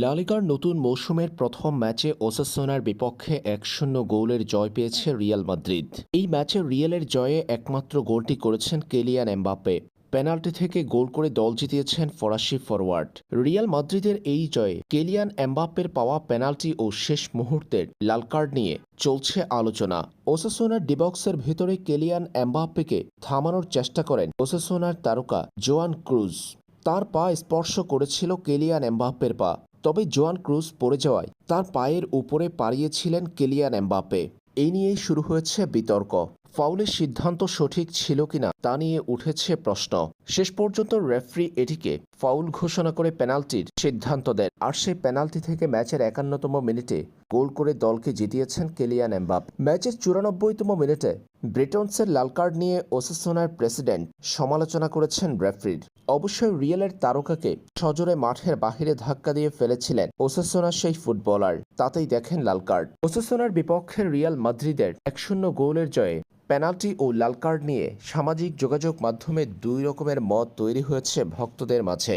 লালিগার নতুন মৌসুমের প্রথম ম্যাচে ওসাসোনার বিপক্ষে এক শূন্য গোলের জয় পেয়েছে রিয়াল মাদ্রিদ। এই ম্যাচে রিয়ালের জয়ে একমাত্র গোলটি করেছেন কেলিয়ান এমবাপ্পে। পেনাল্টি থেকে গোল করে দল জিতিয়েছেন ফরাসি ফরওয়ার্ড রিয়াল মাদ্রিদের এই জয়ে কেলিয়ান এমবাপ্পের পাওয়া পেনাল্টি ও শেষ মুহূর্তের লাল কার্ড নিয়ে চলছে আলোচনা। ওসাসোনার ডিবক্সের ভেতরে কেলিয়ান এমবাপ্পেকে থামানোর চেষ্টা করেন ওসাসোনার তারকা জোয়ান ক্রুজ। তার পা স্পর্শ করেছিল কেলিয়ান এমবাপ্পের পা। তবে জোয়ান ক্রুজ পড়ে যাওয়ায় তার পায়ের উপরে পাড়িয়েছিলেন কেলিয়ান এমবাপ্পে। এই নিয়েই শুরু হয়েছে বিতর্ক। ফাউলের সিদ্ধান্ত সঠিক ছিল কিনা তা নিয়ে উঠেছে প্রশ্ন। শেষ পর্যন্ত রেফারি এটিকে ফাউল ঘোষণা করে পেনাল্টির সিদ্ধান্ত দেন আর সেই পেনাল্টি থেকে ম্যাচের একান্নতম মিনিটে গোল করে দলকে জিতিয়েছেন কেলিয়ান এমবাপ ম্যাচের চুরানব্বইতম মিনিটে ব্রিটনসের লাল কার্ড নিয়ে ওসেসোনার প্রেসিডেন্ট সমালোচনা করেছেন রেফারির। অবশ্যই রিয়েলের তারকাকে সজোরে মাঠের বাহিরে ধাক্কা দিয়ে ফেলেছিলেন ওসেসোনার সেই ফুটবলার, তাতেই দেখেন লাল কার্ড ওসেসোনার বিপক্ষে রিয়াল মাদ্রিদের এক শূন্য গোলের জয়ে পেনাল্টি ও লাল কার্ড নিয়ে সামাজিক যোগাযোগ মাধ্যমে দুই রকমের মত তৈরি হয়েছে ভক্তদের মাঝে।